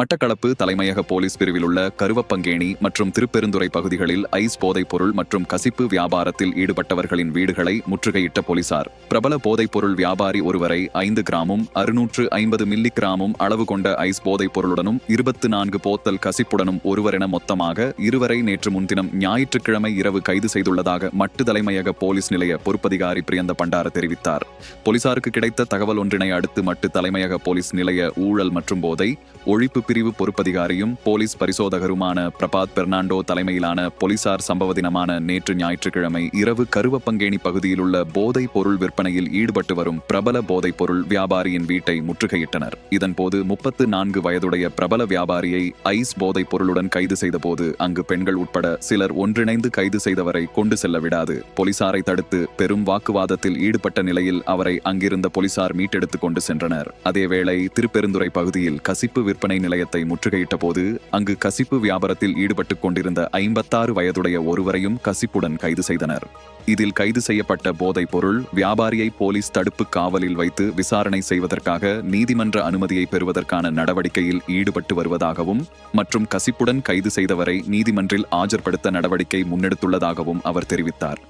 மட்டக்களப்பு தலைமையக போலீஸ் பிரிவில் உள்ள கருவப்பங்கேணி மற்றும் திருப்பெருந்துறை பகுதிகளில் ஐஸ் போதைப்பொருள் மற்றும் கசிப்பு வியாபாரத்தில் ஈடுபட்டவர்களின் வீடுகளை முற்றுகையிட்ட போலீசார். பிரபல போதைப்பொருள் வியாபாரி ஒருவரை ஐந்து கிராமும் அறுநூற்று ஐம்பது மில்லி கிராமும் அளவு கொண்ட ஐஸ் போதைப்பொருளுடனும் இருபத்து நான்கு போத்தல் கசிப்புடனும் ஒருவரென மொத்தமாக இருவரை நேற்று முன்தினம் ஞாயிற்றுக்கிழமை இரவு கைது செய்துள்ளதாக மட்டு தலைமையக போலீஸ் நிலைய பொறுப்பதிகாரி பிரியந்த பண்டார தெரிவித்தார். போலீசாருக்கு கிடைத்த தகவல் ஒன்றினை அடுத்து மட்டு தலைமையக போலீஸ் நிலைய ஊழல் மற்றும் போதை ஒழிப்பு பிரிவு பொறுப்பதிகாரியும் போலீஸ் பரிசோதகருமான பிரபாத் பெர்னாண்டோ தலைமையிலான போலீசார் சம்பவ தினமான நேற்று ஞாயிற்றுக்கிழமை இரவு கருவப்பங்கேணி பகுதியில் உள்ள போதைப் பொருள் விற்பனையில் ஈடுபட்டு வரும் பிரபல போதைப் பொருள் வியாபாரியின் வீட்டை முற்றுகையிட்டனர். இதன்போது முப்பத்து நான்கு வயதுடைய பிரபல வியாபாரியை ஐஸ் போதைப் பொருளுடன் கைது செய்தபோது அங்கு பெண்கள் உட்பட சிலர் ஒன்றிணைந்து கைது செய்தவரை கொண்டு செல்ல விடாது. போலீசாரை தடுத்து பெரும் வாக்குவாதத்தில் ஈடுபட்ட நிலையில் அவரை அங்கிருந்த போலீசார் மீட்டெடுத்துக் கொண்டு சென்றனர். அதேவேளை திருப்பெருந்துறை பகுதியில் கசிப்பு விற்பனை நிலையத்தை முற்றுகையிட்ட போது அங்கு கசிப்பு வியாபாரத்தில் ஈடுபட்டுக் கொண்டிருந்த ஐம்பத்தாறு வயதுடைய ஒருவரையும் கசிப்புடன் கைது செய்தனர். இதில் கைது செய்யப்பட்ட போதைப் பொருள் வியாபாரியை போலீஸ் தடுப்பு காவலில் வைத்து விசாரணை செய்வதற்காக நீதிமன்ற அனுமதியை பெறுவதற்கான நடவடிக்கையில் ஈடுபட்டு வருவதாகவும் மற்றும் கசிப்புடன் கைது செய்தவரை நீதிமன்றில் ஆஜர்படுத்த நடவடிக்கை முன்னெடுத்துள்ளதாகவும் அவர் தெரிவித்தார்.